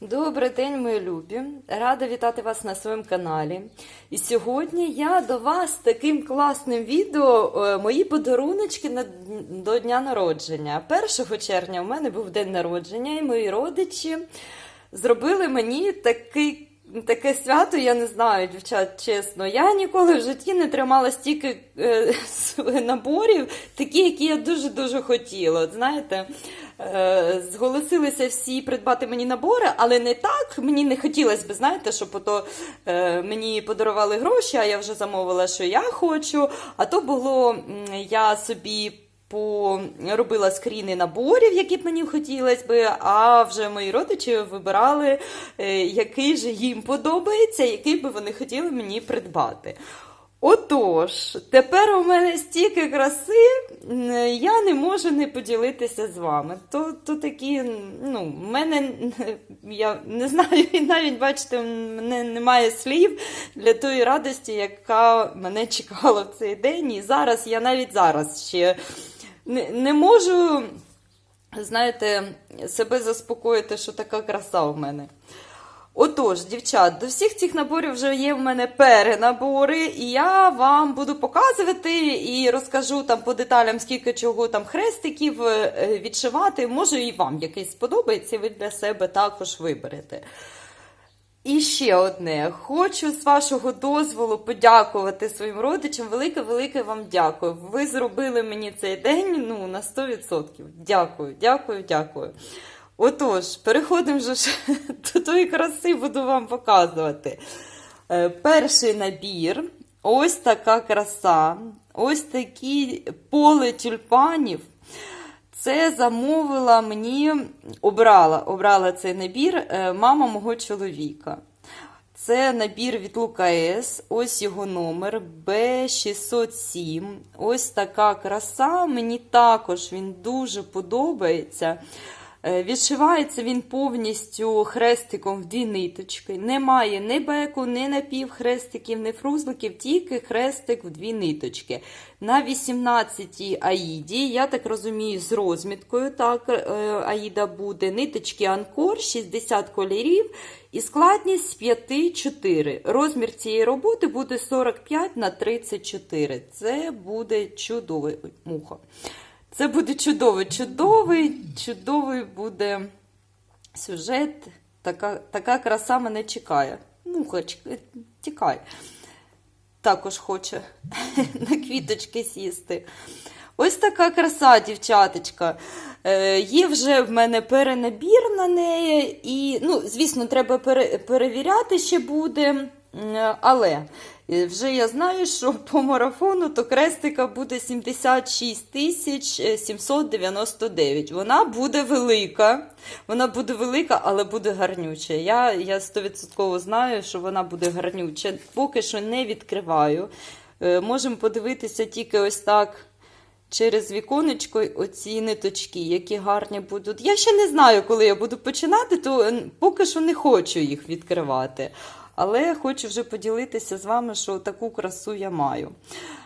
Добрий день, мої любі! Рада вітати вас на своєму каналі. І сьогодні я до вас таким класним відео е, мої подаруночки до дня народження. 1 червня у мене був день народження, і мої родичі зробили мені такий. Таке свято, я не знаю, дівчат, чесно. Я ніколи в житті не тримала стільки е, наборів, такі, які я дуже-дуже хотіла. От знаєте, е, зголосилися всі придбати мені набори, але не так. Мені не хотілося б, знаєте, щоб ото, е, мені подарували гроші, а я вже замовила, що я хочу. А то було я собі. Робила скріни наборів, які б мені хотілося би, а вже мої родичі вибирали, е, який же їм подобається, який би вони хотіли мені придбати. Отож, тепер у мене стільки краси, я не можу не поділитися з вами. То, то такі, ну, в мене, я не знаю, і навіть бачите, мене немає слів для тої радості, яка мене чекала в цей день. І зараз я навіть зараз ще не, не можу, знаєте, себе заспокоїти, що така краса в мене. Отож, дівчат, до всіх цих наборів вже є в мене перенабори, і я вам буду показувати і розкажу там по деталям, скільки чого там хрестиків е, відшивати. Може, і вам якийсь сподобається, ви для себе також виберете. І ще одне. Хочу з вашого дозволу подякувати своїм родичам. Велике-велике вам дякую. Ви зробили мені цей день ну, на 100%. Дякую, дякую, дякую. Отож, переходимо вже до тої краси, буду вам показувати. Е, Перший набір. Ось така краса. Ось такі поле тюльпанів. Це замовила мені, обрала, обрала цей набір е, мама мого чоловіка. Це набір від Лукаес, ось його номер Б607. Ось така краса. Мені також він дуже подобається. Е, Відшивається він повністю хрестиком в дві ниточки. Немає ні беку, ні напівхрестиків, ні фрузликів, тільки хрестик в дві ниточки. На 18-й аїді, я так розумію, з розміткою так, е, аїда буде. Ниточки Анкор, 60 кольорів і складність 5-4. Розмір цієї роботи буде 45 на 34. Це буде чудовий муха. Це буде чудовий, чудовий, чудовий буде сюжет. Така, така краса мене чекає. Муха, чек- тікай. Також хоче на квіточки сісти. Ось така краса, дівчаточка. Е, є вже в мене перенабір на неї, і, ну, звісно, треба пере, перевіряти ще буде. М, Але е, вже я знаю, що по марафону то крестика буде 76 тисяч 799. Вона буде велика. Вона буде велика, але буде гарнюча. Я, я 100% знаю, що вона буде гарнюча. Поки що не відкриваю. Е, Можемо подивитися тільки ось так. Через віконечко оці ниточки, які гарні будуть. Я ще не знаю, коли я буду починати, то е, поки що не хочу їх відкривати. Але хочу вже поділитися з вами, що таку красу я маю.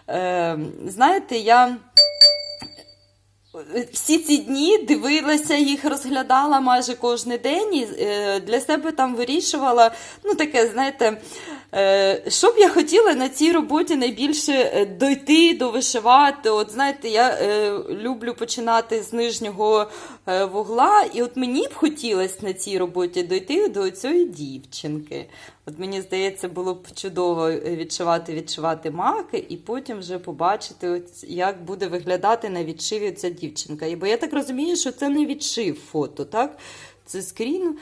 Е, знаєте, я всі ці дні дивилася їх, розглядала майже кожен день і е, для себе там вирішувала, ну таке, знаєте, е, що б я хотіла на цій роботі найбільше е, дойти, довишивати. От знаєте, я е, люблю починати з нижнього е, вугла, і от мені б хотілося на цій роботі дойти до цієї дівчинки. От мені здається, було б чудово відшивати, відшивати маки, і потім вже побачити, от, як буде виглядати на відшиві ця дівчинка. Бо я так розумію, що це не відшив фото, так? Це скрін.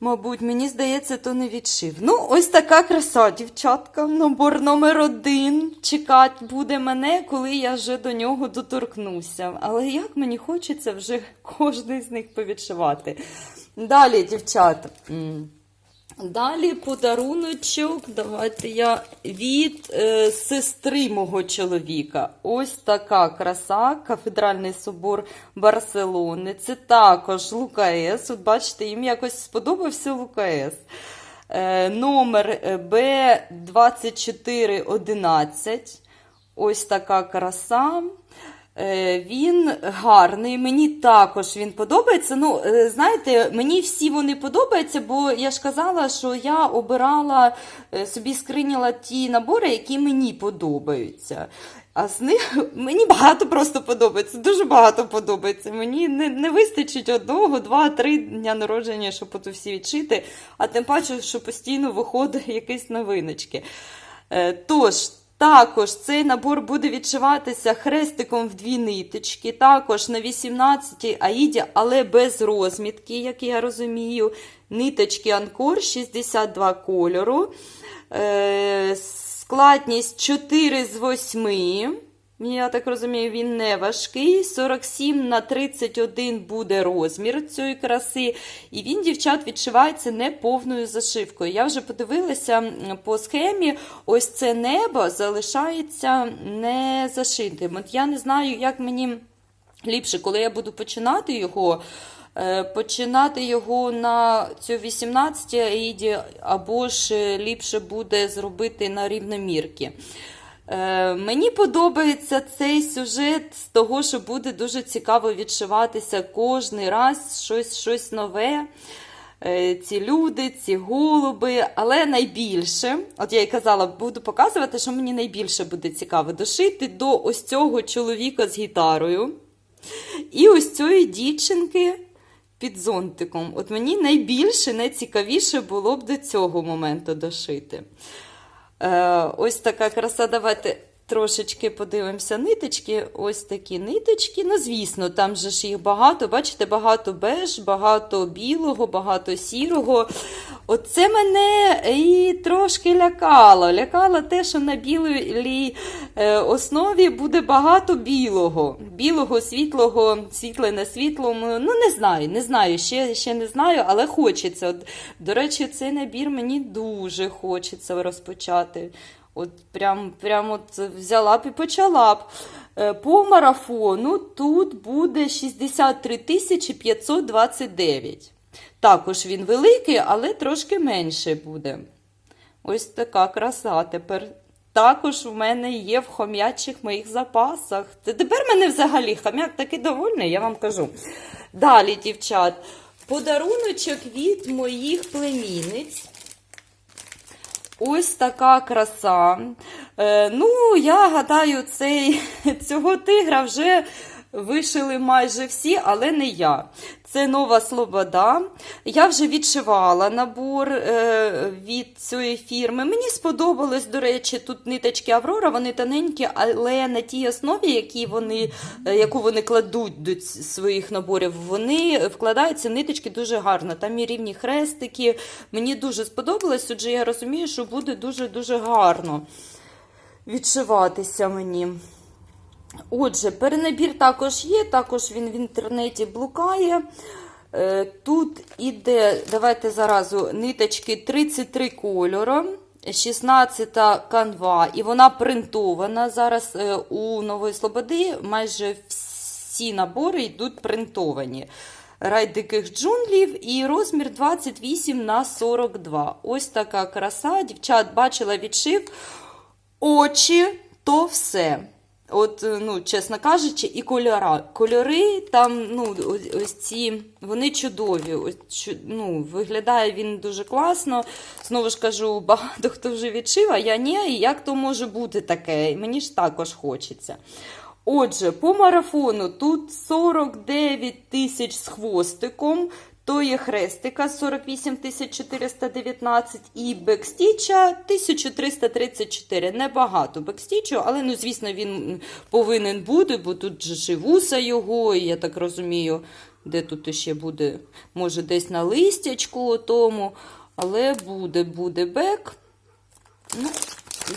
Мабуть, мені здається, то не відшив. Ну, ось така краса, дівчатка. Набор номер один. Чекати буде мене, коли я вже до нього доторкнуся. Але як мені хочеться вже кожний з них повідшивати. Далі, дівчата. Далі подаруночок. Давайте я від е, сестри мого чоловіка. Ось така краса, кафедральний собор Барселони. Це також Лукаес. От бачите, їм якось сподобався Лукаес. Е, номер е, Б2411. Ось така краса. Е, Він гарний, мені також він подобається. Ну, е, знаєте, мені всі вони подобаються, бо я ж казала, що я обирала е, собі скриняла ті набори, які мені подобаються. А з них мені багато просто подобається, дуже багато подобається. Мені не, не вистачить одного, два, три дня народження, щоб ото всі відшити, а тим паче, що постійно виходить якісь новиночки. Тож, також цей набор буде відшиватися хрестиком в дві ниточки, також на 18 аїді, але без розмітки, як я розумію. Ниточки Анкор 62 кольору. Е, Складність 4 з 8. Я так розумію, він не важкий. 47 на 31 буде розмір цієї краси. І він, дівчат, відшивається не повною зашивкою. Я вже подивилася по схемі, ось це небо залишається не зашитим. От я не знаю, як мені ліпше, коли я буду починати його. е, Починати його на цю 18 аїді, або ж е, ліпше буде зробити на рівномірки. Е, Мені подобається цей сюжет з того, що буде дуже цікаво відшиватися кожний раз щось, щось нове. Е, Ці люди, ці голуби, але найбільше, от я й казала, буду показувати, що мені найбільше буде цікаво дошити до ось цього чоловіка з гітарою. І ось цієї дівчинки під зонтиком. От мені найбільше, найцікавіше було б до цього моменту дошити. Е, ось така краса. Давайте трошечки подивимося ниточки. Ось такі ниточки. Ну, звісно, там же ж їх багато. Бачите, багато беж, багато білого, багато сірого. Оце мене і трошки лякало. Лякало те, що на білій е, основі буде багато білого. Білого, світлого, світле на світлому. Ну, не знаю, не знаю, ще, ще не знаю, але хочеться. До речі, цей набір мені дуже хочеться розпочати. От прям, прям от взяла б і почала б. Е, По марафону тут буде 63 тисячі 529. Також він великий, але трошки менше буде. Ось така краса тепер. Також в мене є в хом'ячих моїх запасах. Тепер мене взагалі хом'як такий довольний, я вам кажу. Далі, дівчат, подаруночок від моїх племінниць. Ось така краса. Е, ну, я гадаю, цей, цього тигра вже вишили майже всі, але не я. Це нова Слобода. Я вже відшивала набор е, від цієї фірми. Мені сподобалось, до речі, тут ниточки Аврора, вони тоненькі, але на тій основі, які вони, е, яку вони кладуть до своїх наборів, вони вкладаються ниточки дуже гарно. Там і рівні хрестики. Мені дуже сподобалось, отже, я розумію, що буде дуже-дуже гарно відшиватися мені. Отже, перенабір також є, також він в інтернеті блукає. Е, Тут іде, давайте заразу, ниточки 33 кольори, 16 канва, і вона принтована. Зараз е, у Нової Слободи майже всі набори йдуть принтовані. Рай диких джунглів і розмір 28 на 42. Ось така краса. Дівчат бачила відшив. Очі то все. От, е, ну, чесно кажучи, і кольора. Кольори там, ну, ось, ці, вони чудові. Ось, ну, виглядає він дуже класно. Знову ж кажу, багато хто вже відшив, а я ні. І як то може бути таке? Мені ж також хочеться. Отже, по марафону тут 49 тисяч з хвостиком, то є хрестика 48 419 і бекстіча 1334. Небагато бекстічу, але, ну, звісно, він повинен бути, бо тут же ж і його, і я так розумію, де тут ще буде, може, десь на листячку тому, але буде, буде бек. Ну,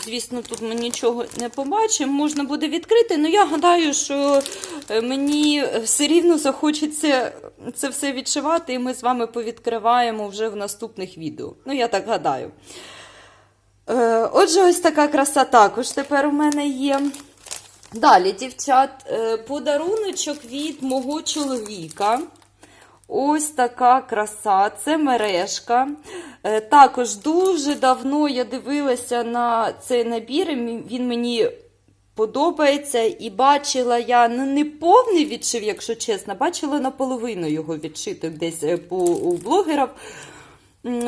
Звісно, тут ми нічого не побачимо, можна буде відкрити, але я гадаю, що е, мені все рівно захочеться це все відшивати, і ми з вами повідкриваємо вже в наступних відео. Ну, я так гадаю. Е, Отже, ось така краса також тепер у мене є. Далі, дівчат, е, подаруночок від мого чоловіка. Ось така краса, це мережка. Е, Також дуже давно я дивилася на цей набір. Він мені подобається. І бачила я ну, не повний відшив, якщо чесно, бачила наполовину його відшити десь е, у блогерів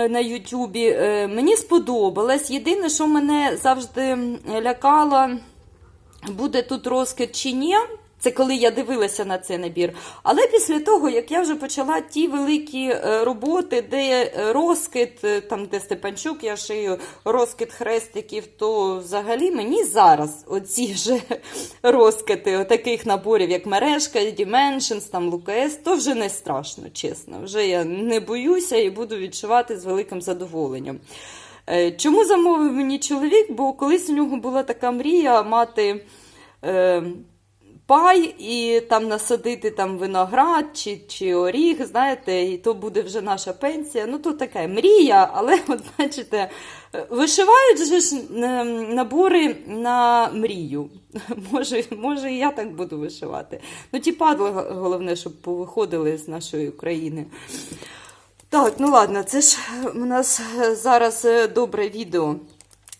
на Ютубі. Е, Мені сподобалось. Єдине, що мене завжди лякало, буде тут розкид чи ні. Це коли я дивилася на цей набір. Але після того, як я вже почала ті великі е, роботи, де е, розкид, е, там де Степанчук, я шию розкид хрестиків, то взагалі мені зараз оці вже розкити таких наборів, як мережка, Dimensions, там Лукас, то вже не страшно, чесно. Вже я не боюся і буду відчувати з великим задоволенням. Чому замовив мені чоловік? Бо колись у нього була така мрія мати. Е, пай і там насадити там виноград чи, чи оріг, знаєте, і то буде вже наша пенсія. Ну, то така мрія, але от бачите, вишивають же ж е, набори на мрію. Може, може, і я так буду вишивати. Ну, ті падли, головне, щоб повиходили з нашої України. Так, ну ладно, це ж у нас зараз е, добре відео.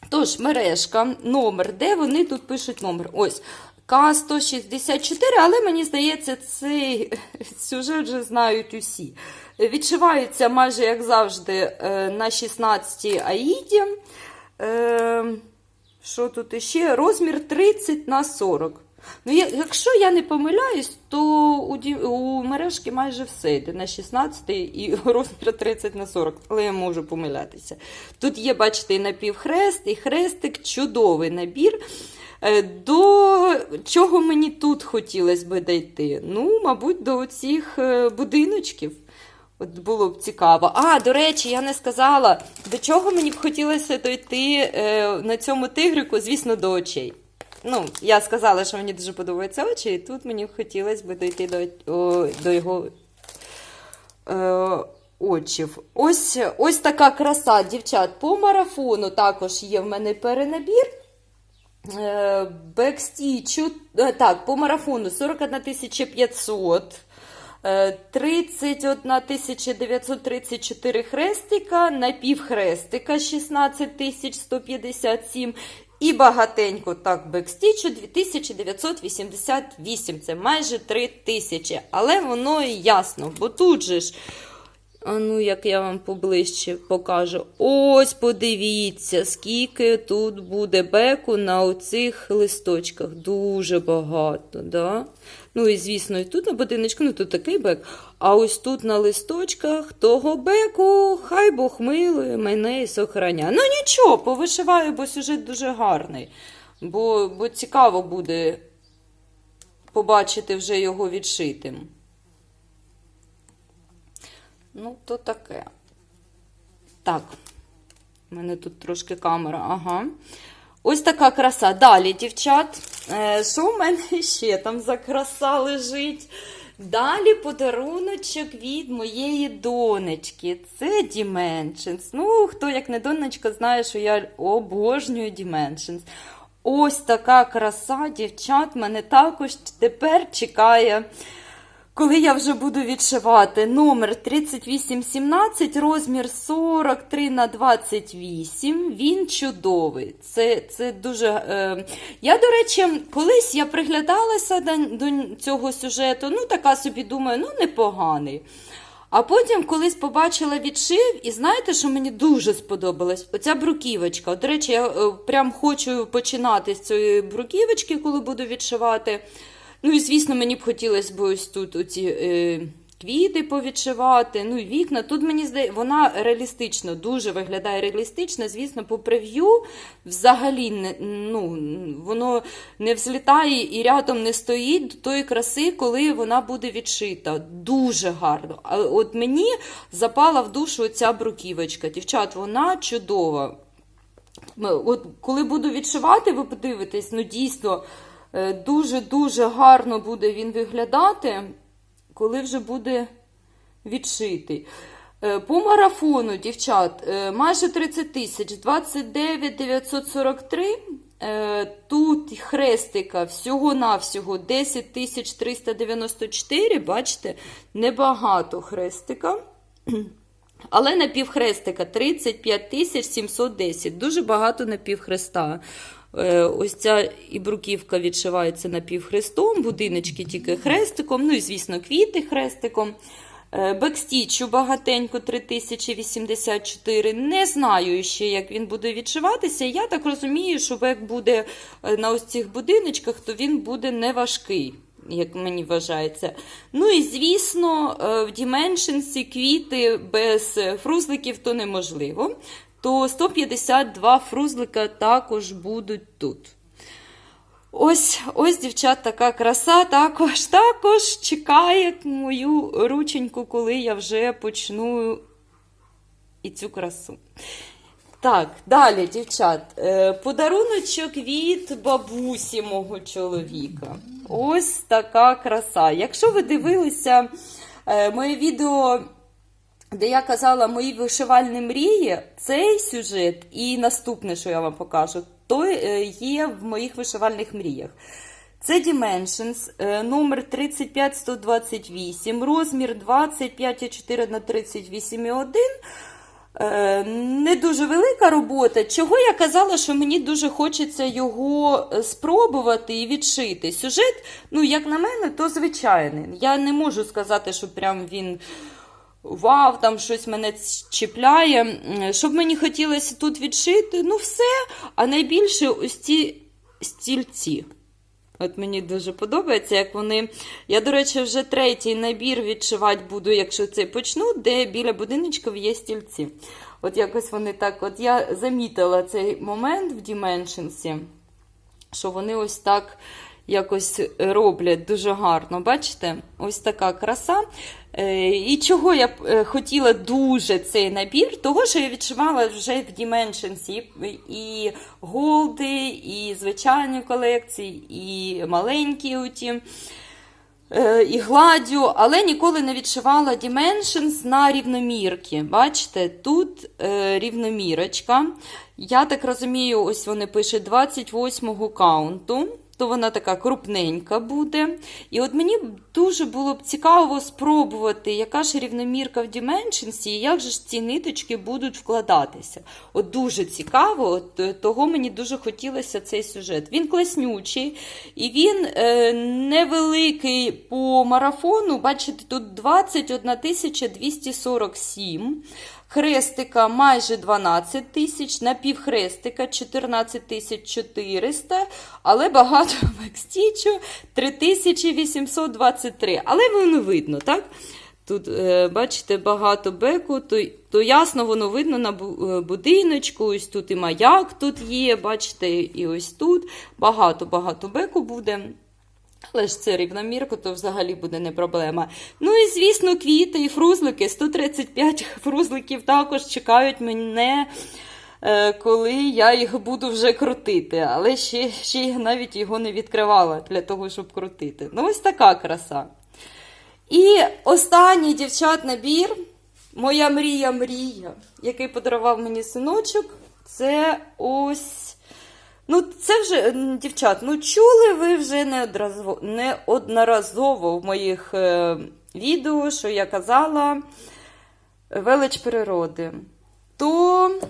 Тож, мережка, номер, де вони тут пишуть номер? Ось. К164, але мені здається, цей сюжет вже знають усі. Відшиваються майже, як завжди, е, на 16 аїді. Е, Що тут іще? Розмір 30 на 40. Ну, якщо я не помиляюсь, то у, у мережки майже все йде на 16 і розмір 30 на 40, але я можу помилятися. Тут є, бачите, і напівхрест, і хрестик, чудовий набір. Е, До чого мені тут хотілося би дійти? Ну, мабуть, до цих будиночків. От було б цікаво. А, до речі, я не сказала, до чого мені б хотілося дойти е, на цьому тигрику, звісно, до очей. Ну, я сказала, що мені дуже подобаються очі, і тут мені хотілося б дойти до, о, до його е, очів. Ось, ось така краса, дівчат. По марафону також є в мене перенабір. Е, Бекстічу, е, так, по марафону 41 500, е, 31 934 хрестика, напівхрестика 16 157 і багатенько так бекстічу 2988, це майже 3000, але воно і ясно, бо тут же ж а ну, як я вам поближче покажу. Ось подивіться, скільки тут буде беку на оцих листочках. Дуже багато, да? Ну і звісно, і тут на будиночку, ну тут такий бек. А ось тут на листочках того беку, хай Бог милує мене і сохраня. Ну нічого, повишиваю, бо сюжет дуже гарний. Бо, бо цікаво буде побачити вже його відшитим. Ну, то таке. Так. У мене тут трошки камера, ага. Ось така краса. Далі, дівчат. Е, Що в мене ще там за краса лежить? Далі подаруночок від моєї донечки. Це Dimensions. Ну, хто як не донечка, знає, що я обожнюю Dimensions. Ось така краса, дівчат, мене також тепер чекає. Коли я вже буду відшивати номер 3817, розмір 43 на 28, він чудовий. Це, це дуже. Е... Я, до речі, колись я приглядалася до, до цього сюжету, ну, така собі думаю, ну, непоганий. А потім колись побачила відшив, і знаєте, що мені дуже сподобалось? Оця бруківочка. До речі, я е, прям хочу починати з цієї бруківочки, коли буду відшивати. Ну і звісно, мені б хотілося б ось тут оці е, квіти повідшивати, ну і вікна. Тут мені здається, вона реалістично, дуже виглядає реалістично. Звісно, по прев'ю взагалі не, ну, воно не взлітає і рядом не стоїть до тої краси, коли вона буде відшита. Дуже гарно. А от мені запала в душу ця бруківочка. Дівчат, вона чудова. От коли буду відшивати, ви подивитесь, ну дійсно. Дуже-дуже гарно буде він виглядати, коли вже буде відшитий. Е, По марафону, дівчат, е, майже 30 тисяч, 29 943. Е, Тут хрестика всього-навсього 10 тисяч 394. Бачите, небагато хрестика. Але напівхрестика 35 тисяч 710. Дуже багато напівхреста. Е, Ось ця і бруківка відшивається напівхрестом, будиночки тільки хрестиком, ну і, звісно, квіти хрестиком. Е, Бекстічу багатенько 3084. Не знаю ще, як він буде відшиватися. Я так розумію, що бек буде е, на ось цих будиночках, то він буде не важкий. Як мені вважається. Ну і звісно, в Dimensions квіти без фрузликів то неможливо. То 152 фрузлика також будуть тут. Ось, ось, дівчат, така краса також, також чекає мою рученьку, коли я вже почну і цю красу. Так, далі, дівчат, е, подаруночок від бабусі мого чоловіка. Ось така краса. Якщо ви дивилися е, моє відео, де я казала мої вишивальні мрії, цей сюжет і наступне, що я вам покажу, то е, є в моїх вишивальних мріях. Це Dimensions, е, номер 35128, розмір 25,4 на 38,1. Е, Не дуже велика робота. Чого я казала, що мені дуже хочеться його спробувати і відшити. Сюжет, ну, як на мене, то звичайний. Я не можу сказати, що прям він. Вау, там щось мене чіпляє. М, Щоб мені хотілося тут відшити, ну все. А найбільше ось ці стільці. От мені дуже подобається, як вони. Я, до речі, вже третій набір відшивати буду, якщо це почну, де біля будиночків є стільці. От якось вони так. От я замітила цей момент в Dimensions, що вони ось так якось роблять дуже гарно. Бачите? Ось така краса. Е, І чого я е, хотіла дуже цей набір? Того, що я відшивала вже в Dimensions і, голди, і звичайні колекції, і маленькі оті. Е, І гладю, але ніколи не відшивала Dimensions на рівномірки. Бачите, тут рівномірочка. Я так розумію, ось вони пишуть 28-го каунту. То вона така крупненька буде. І от мені дуже було б цікаво спробувати, яка ж рівномірка в Dimensions, і як же ж ці ниточки будуть вкладатися. От дуже цікаво, от е, того мені дуже хотілося цей сюжет. Він класнючий, і він е, невеликий по марафону. Бачите, тут 21 247. Хрестика майже 12 тисяч, напівхрестика 14 тисяч 400, але багато бекстічу 3823. Але воно видно, так? Тут, е, бачите, багато беку, то, то ясно воно видно на е, будиночку. Ось тут і маяк тут є, бачите, і ось тут. Багато-багато беку буде. Але ж це рівномірка, то взагалі буде не проблема. Ну і звісно, квіти і фрузлики. 135 фрузликів також чекають мене, е, коли я їх буду вже крутити. Але ще, ще навіть його не відкривала для того, щоб крутити. Ну, ось така краса. І останній дівчат набір, моя мрія-мрія, який подарував мені синочок, це ось. Ну, це вже, дівчат, ну чули ви вже неодноразово в моїх е, відео, що я казала велич природи. То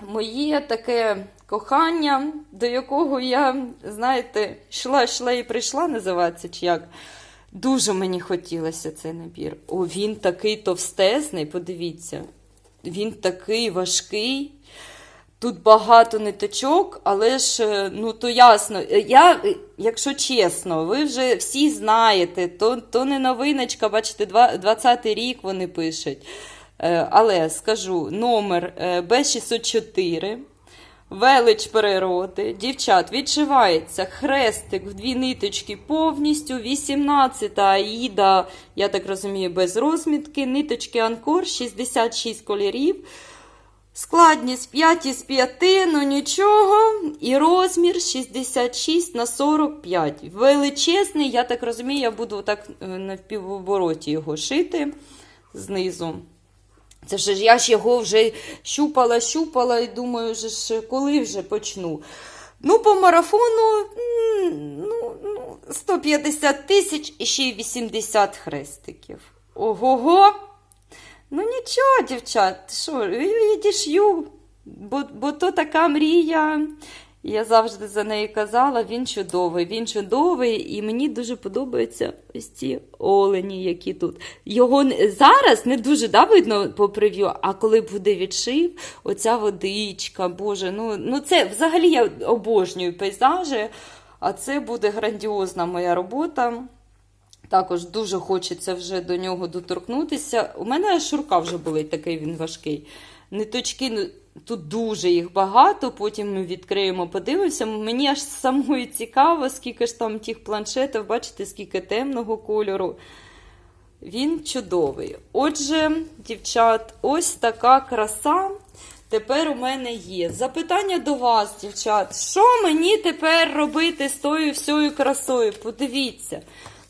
моє таке кохання, до якого я, знаєте, йшла, йшла і прийшла, називається, чи як. Дуже мені хотілося цей набір. О, він такий товстезний, подивіться. Він такий важкий. Тут багато ниточок, але ж, е, ну то ясно. Е, Я, е, якщо чесно, ви вже всі знаєте, то, то не новиночка, бачите, 20-й рік вони пишуть. Але скажу номер е, Б604. Велич природи. Дівчат, відшивається хрестик в дві ниточки повністю. 18-та аїда, я так розумію, без розмітки. Ниточки Анкор, 66 кольорів. Складність 5 із 5, ну нічого. І розмір 66 на 45. Величезний, я так розумію, я буду так е, на півобороті його шити знизу. Це ж я ж його вже щупала, щупала і думаю, вже ж, коли вже почну. Ну, по марафону ну, ну, 150 тисяч і ще й 80 хрестиків. Ого-го! Ну нічого, дівчат, що, відішью, бо, бо то така мрія. Я завжди за неї казала, він чудовий, він чудовий, і мені дуже подобаються ось ці олені, які тут. Його зараз не дуже да, видно по прев'ю, а коли буде відшив, оця водичка, Боже, ну, ну це взагалі я обожнюю пейзажі, а це буде грандіозна моя робота. Також дуже хочеться вже до нього доторкнутися. У мене шурка вже болить, такий він важкий. Ниточки, ну, тут дуже їх багато, потім ми відкриємо, подивимося. Мені аж самою цікаво, скільки ж там тих планшетів, бачите, скільки темного кольору. Він чудовий. Отже, дівчат, ось така краса. Тепер у мене є. Запитання до вас, дівчат. Що мені тепер робити з тою всією красою? Подивіться.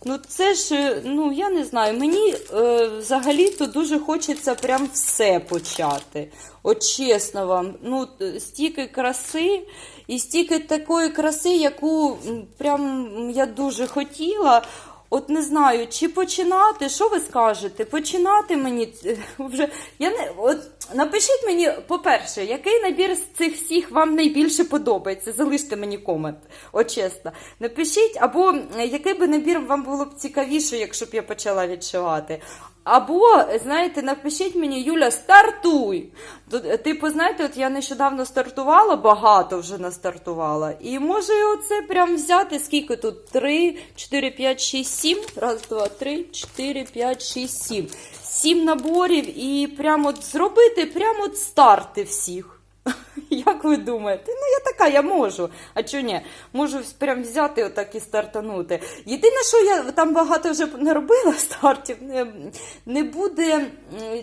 Ну, це ж, е, ну я не знаю, мені е, взагалі-то дуже хочеться прям все почати. От чесно вам, ну, стільки краси і стільки такої краси, яку прям я дуже хотіла. От не знаю, чи починати, що ви скажете? Починати мені вже. Я не от напишіть мені, по-перше, який набір з цих всіх вам найбільше подобається? Залиште мені комент, от чесно. Напишіть, або який би набір вам було б цікавіше, якщо б я почала відшивати. Або, знаєте, напишіть мені, Юля, стартуй. Тут, Типу, знаєте, от я нещодавно стартувала, багато вже настартувала. І може оце прям взяти, скільки тут? 3, 4, 5, 6, 7. Раз, два, три, 4, 5, 6, 7. Сім наборів і прямо зробити прямо старти всіх. Як ви думаєте? Ну, я така, я можу. А чого ні? Можу прям взяти отак і стартанути. Єдине, що я там багато вже не робила стартів, не, не буде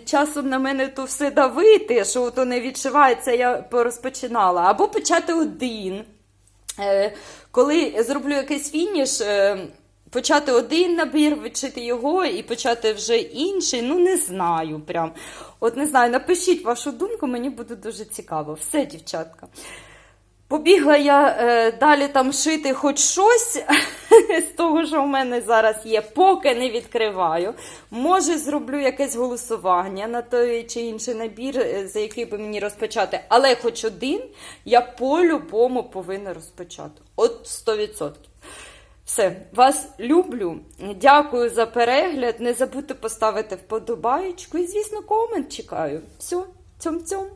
часом на мене то все давити, що то не відшивається, я порозпочинала. Або почати один. Е, Коли зроблю якийсь фініш. Почати один набір, відчити його і почати вже інший. Ну, не знаю. прям. От не знаю, напишіть вашу думку, мені буде дуже цікаво. Все, дівчатка. Побігла я е, далі там шити хоч щось з того, що в мене зараз є, поки не відкриваю. Може, зроблю якесь голосування на той чи інший набір, е, за який би мені розпочати. Але хоч один я по-любому повинна розпочати. От 100%. Все, вас люблю. Дякую за перегляд. Не забудьте поставити вподобаєчку і, звісно, комент чекаю. Все, цьом-цьом.